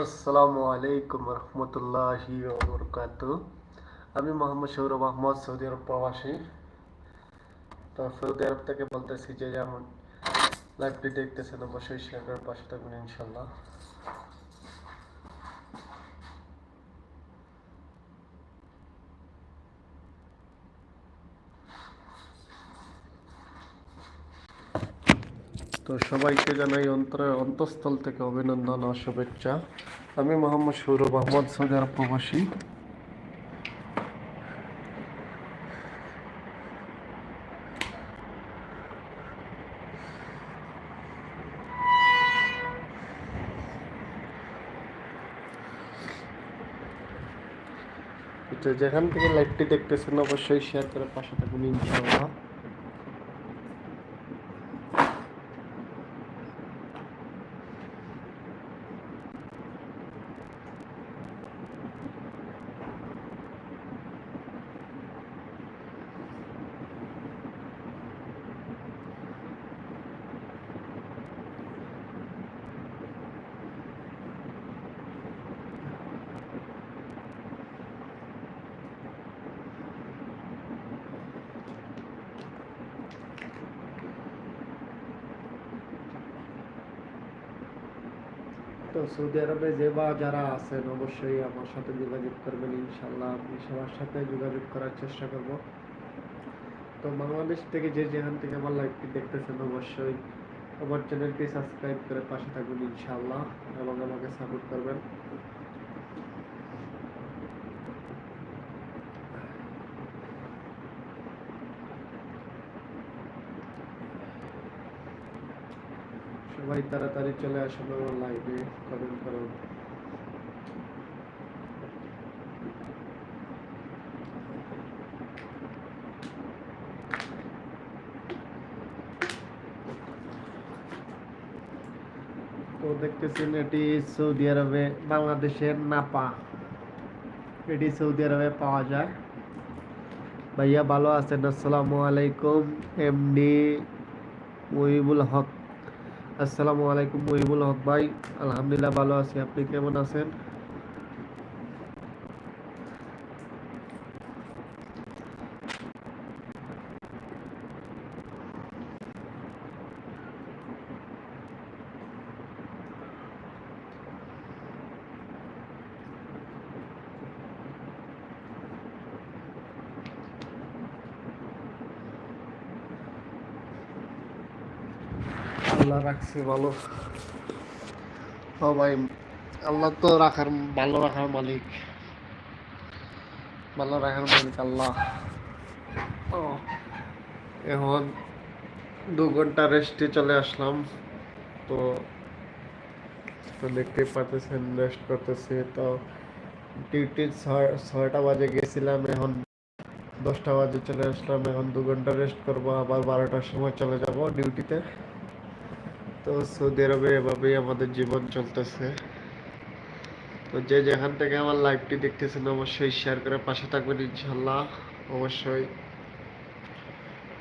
আসসালামু আলাইকুম রহমতুল্লাহি বরকাত আমি মোহাম্মদ সৌরভ আহমদ, সৌদি আরব প্রবাসী। তো সৌদি আরব থেকে বলতেছি যে যেমন লাইভটি দেখতেছেন, অবশ্যই শেয়ার করার পাশে থাকবেন ইনশাল্লাহ তো সবাইকে জানাই অন্তরের অন্তঃস্থল থেকে অভিনন্দন ও শুভেচ্ছা। আমি মোহাম্মদ সৌরভ আহমদ, সৌদি প্রবাসী। যেখান থেকে লাইভটি দেখতেছেন, অবশ্যই শেয়ার করে পাশে থাকুন, ইনশাআল্লাহ। তো সৌদি আরবে যে বা যারা আছেন, অবশ্যই আমার সাথে যোগাযোগ করবেন ইনশাল্লাহ আমি সবার সাথে যোগাযোগ করার চেষ্টা করব। তো বাংলাদেশ থেকে যে যেখান থেকে আমার লাইভটি দেখতেছেন, অবশ্যই আমার চ্যানেলটি সাবস্ক্রাইব করে পাশে থাকবেন ইনশাল্লাহ এবং আমাকে সাপোর্ট করবেন। সবাই তাড়াতাড়ি চলে আসুন আমার লাইভে কমেন্ট করুন দেখতেছেন, এটি সৌদি আরবে, বাংলাদেশের নাপা। এটি সৌদি আরবে পাওয়া যায়। ভাইয়া ভালো আছেন? আসসালামু আলাইকুম, এমডি মহিবুল হক। আসসালামু আলাইকুম মহিবুল হক ভাই। আলহামদুলিল্লাহ ভালো আছি। আপনি কেমন আছেন? আল্লাহ ভালো। ভাই আল্লাহ তো রাখার, ভালো রাখার মালিক। ভালো রাখার মালিক আল্লাহ। এখন দু ঘণ্টা রেস্টে চলে আসলাম। তো দেখতে পাচ্ছেন রেস্ট করতেছে। তো ডিউটি ছয়, ছয়টা বাজে গেছিলাম, এখন দশটা বাজে চলে আসলাম। এখন দু ঘণ্টা রেস্ট করব, আবার বারোটার সময় চলে যাব ডিউটিতে তো সৌদি আরবে এভাবেই আমাদের জীবন চলতেছে। তো যে যেখান থেকে আমার লাইভটি দেখতেছেন, অবশ্যই শেয়ার করে পাশে থাকবেন ইনশাল্লাহ অবশ্যই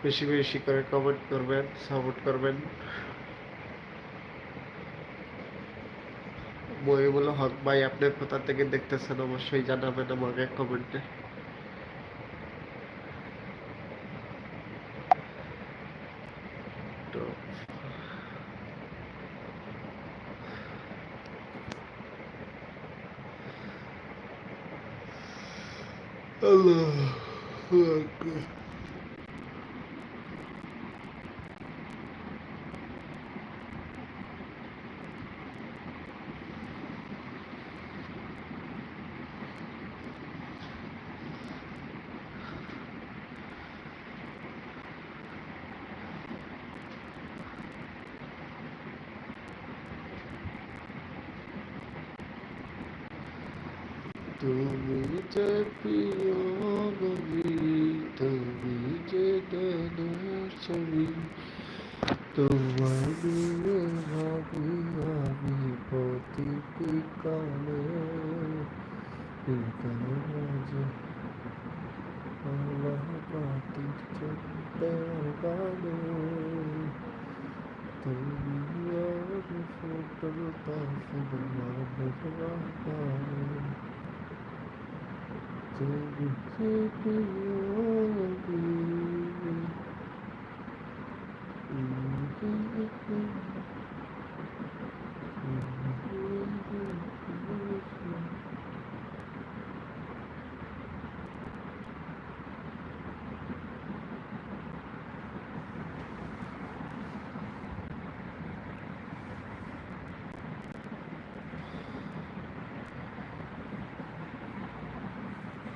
বেশি বেশি করে কমেন্ট করবেন সাপোর্ট করবেন। মহিবুল হক ভাই আপনি কোথা থেকে দেখতেছেন, অবশ্যই জানাবেন আমাকে কমেন্টে তো আল্লাহ আকবার। তুমি যে প্রিয় নবী তুমি যে ছবি তোমার ভাবি আমি প্রতিটি কালে গানে তুমি আর ফুটল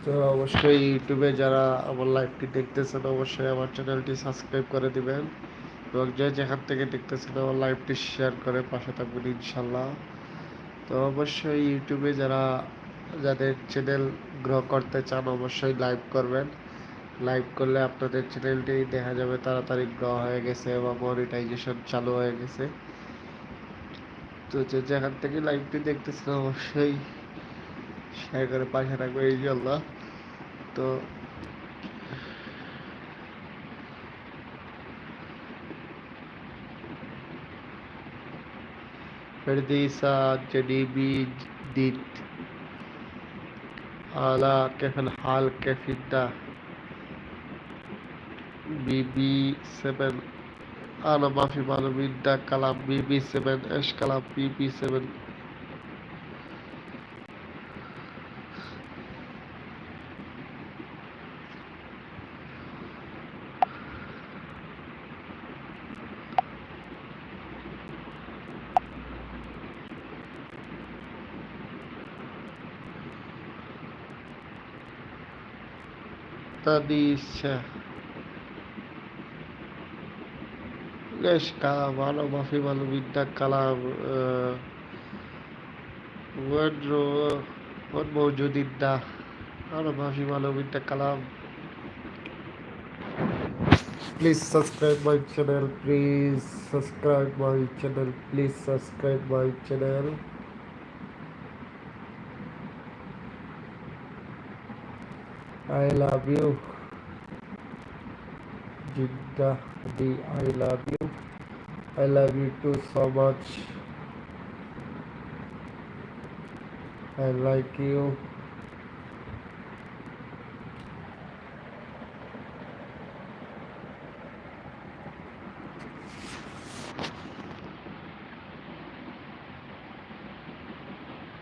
তো অবশ্যই ইউটিউবে যারা আমার লাইভটি দেখতেছেন, অবশ্যই আমার চ্যানেলটি সাবস্ক্রাইব করে দিবেন এবং যে যেখান থেকে দেখতেছেন আমার লাইভটি শেয়ার করে পাশে থাকবেন ইনশাল্লাহ তো অবশ্যই ইউটিউবে যারা, যাদের চ্যানেল গ্রো করতে চান, অবশ্যই লাইভ করবেন। লাইভ করলে আপনাদের চ্যানেলটি দেখা যাবে তাড়াতাড়ি গ্রো হয়ে গেছে এবং মনিটাইজেশন চালু হয়ে গেছে। তো যে যেখান থেকে লাইভটি দেখতেছেন, অবশ্যই শেয়ার করে পাশে থাকবে ইনশাল্লাহ তো فرديسة جديبي جديد على كيف الحال كيف انت بي بي 7 انا ما في معلومات ده كلام بي بي 7 ايش كلام بي بي দিচ্ছে বেশ কালাম ভালো মাফি ভালো বিদ্যা কালাম মৌজুদিদ্দা আরও মাফি ভালো বিদ্যা কালাম please subscribe my channel please subscribe my channel please subscribe my channel I love you Jidda Di I love you I love you too so much I like you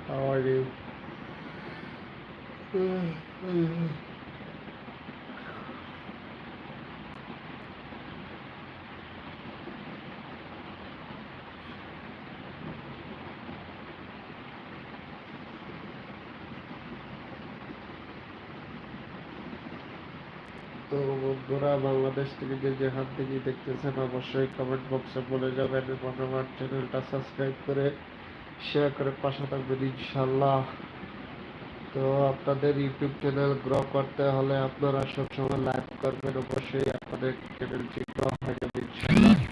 How are you? বন্ধুরা বাংলাদেশ থেকে যে যেখান থেকে দেখতেছেন, অবশ্যই comment বক্সে বলে যাবেন এবং আমার চ্যানেলটা সাবস্ক্রাইব করে শেয়ার করে পাশে থাকবেন ইনশাল্লাহ তো আপনাদের ইউটিউব চ্যানেল গ্রো করতে হলে আপনারা সবসময় লাইক করবেন, অবশ্যই আপনাদের চ্যানেলটি গ্রো হয়ে যাবে ইনশাল্লাহ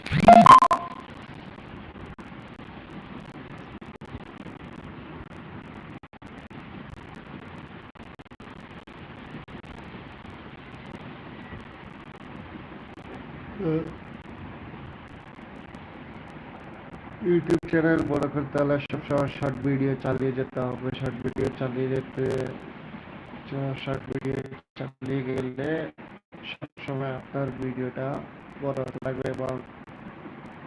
ইউটিউব চ্যানেল বড় করতে হলে সবসময় শর্ট ভিডিও চালিয়ে যেতে হবে। শর্ট ভিডিও চালিয়ে যেতে শর্ট ভিডিও চালিয়ে গেলে সবসময় আপনার ভিডিওটা বড় হতে থাকবে এবং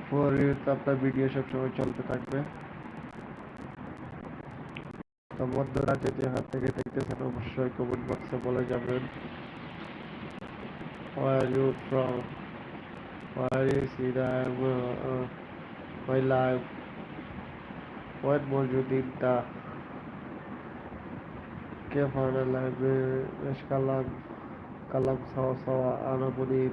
ফোর ইউতে আপনার ভিডিও সবসময় চলতে থাকবে। তো বন্ধুরা, যে হাত থেকে দেখতেছেন, অবশ্যই কমেন্ট বক্সে বলে যাবেন। Where are you from? Why do you see that I'm uh, uh, life? What more you did that? Came from the library, Rishkalam, Kalam Sawa Sawa, Anna Munir.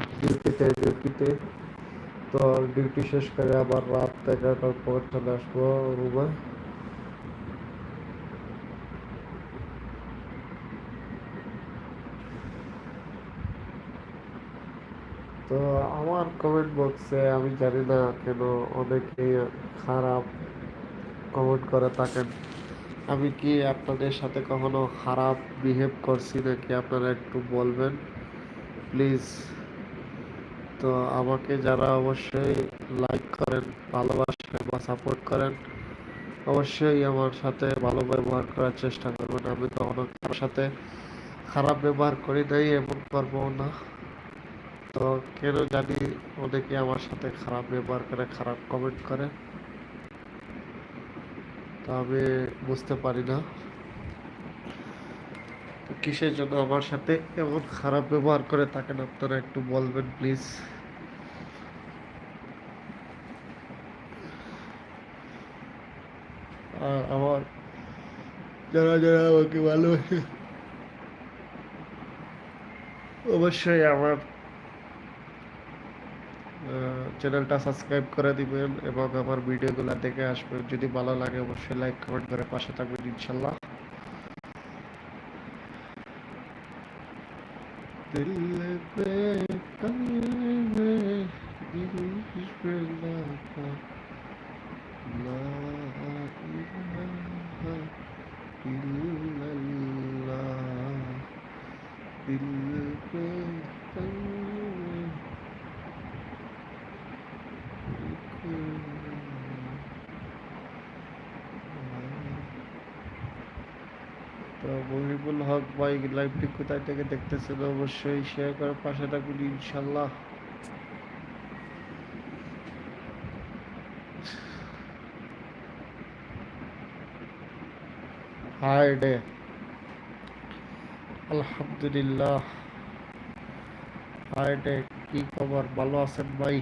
ডিউটিতে ডিউটিতে তো। ডিউটি শেষ করে আবার রাত এগারোটার পর চলে আসব রুমে। তো আমার কমেন্ট বক্সে আমি জানি না কেন অনেকেই খারাপ কমেন্ট করে থাকেন। আমি কি আপনাদের সাথে কখনো খারাপ বিহেভ করছি নাকি? আপনারা একটু বলবেন। প্লিজ তো আমাকে যারা অবশ্যই লাইক করেন, ভালোবাসেন বা সাপোর্ট করেন, অবশ্যই আমার সাথে ভালো ব্যবহার করার চেষ্টা করবেন। আমি তো অনেক সাথে খারাপ ব্যবহার করি নাই, এমন করব না। তো কেন জানি অনেকে আমার সাথে খারাপ ব্যবহার করে, খারাপ কমেন্ট করে। তো আমি বুঝতে পারি না। কিসের জন্য আমার সাথে? এমন খারাপ ব্যবহার করে থাকেন আপনারা, একটু বলবেন প্লিজ আর আমার যারা যারা আমাকে ভালোবাসে, অবশ্যই আমার চ্যানেলটা সাবস্ক্রাইব করে দিবেন এবং আমার ভিডিওগুলো দেখে আসবেন। যদি ভালো লাগে, অবশ্যই লাইক কমেন্ট করে পাশে থাকবেন ইনশাল্লাহ। दिल पे कलमे दिल पे लगा ला লাইভটি কোথায় থেকে দেখতেছেন অবশ্যই শেয়ার করে পাশে থাকুন ইনশাল্লাহ হাই ডে আলহামদুলিল্লাহ। হাই ডে কি খবর? ভালো আছেন ভাই?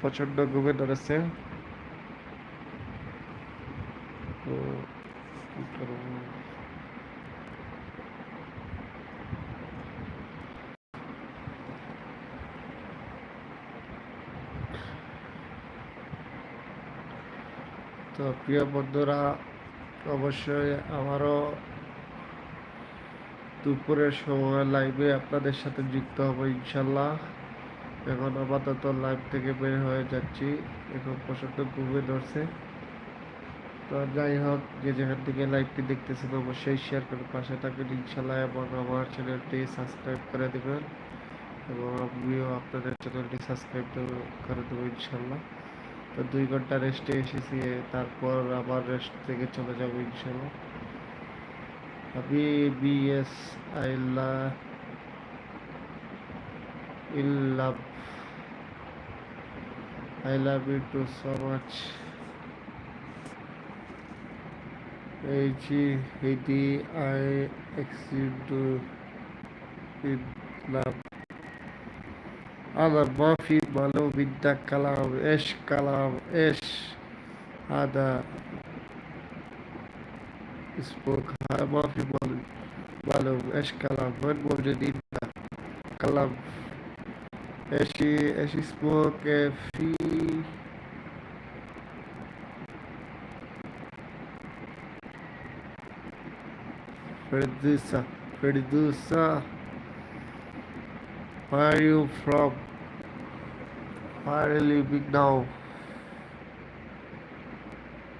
প্রচণ্ড ঘুমে ধরেছে তো কি করব তো প্রিয় বন্ধুরা অবশ্যই আমারও দুপুরের সময় লাইভে আপনাদের সাথে যুক্ত হব ইনশাল্লাহ এখন আপাতত লাইভ থেকে বের হয়ে যাচ্ছি। এখন প্রচণ্ড ঘুমে ধরছে। তো যাই হোক, যে যেখান থেকে লাইভটি দেখতেছেন অবশ্যই শেয়ার করে পাশে থাকবেন ইনশাল্লাহ এবং আমার চ্যানেলটি সাবস্ক্রাইব করে দেবেন। এবং আমিও আপনাদের চ্যানেলটি সাবস্ক্রাইব করে দেবো ইনশাল্লাহ তো দুই ঘণ্টা রেস্টে এসেছি তারপর আবার রেস্ট থেকে চলে যাব ইনশাল্লাহ حبيبي yes I love in love I love you too so much Eji Hedi I exceed to in love هذا ما في مالو بدك كلام ايش كلام ايش هذا spoke Hama fi Malum Esh Kalam, one Mawjud in Kalam. As she, as she spoke uh, fi Ferdusa, Ferdusa, where are you from? Where are you living now?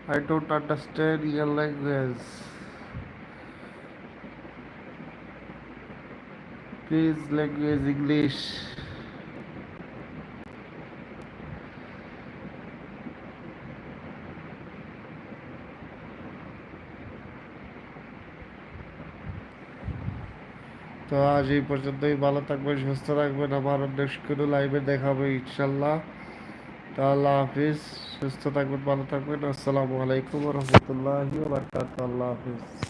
I don't understand your language. Please language English. তো আজ এই পর্যন্তই ভালো থাকবেন সুস্থ থাকবেন আমার next কোনো লাইভে দেখাবো ইনশাল্লাহ আল্লাহ হাফিজ সুস্থ থাকবেন ভালো থাকবেন। আসসালামু আলাইকুম রহমতুল্লাহ আল্লাহ হাফিজ।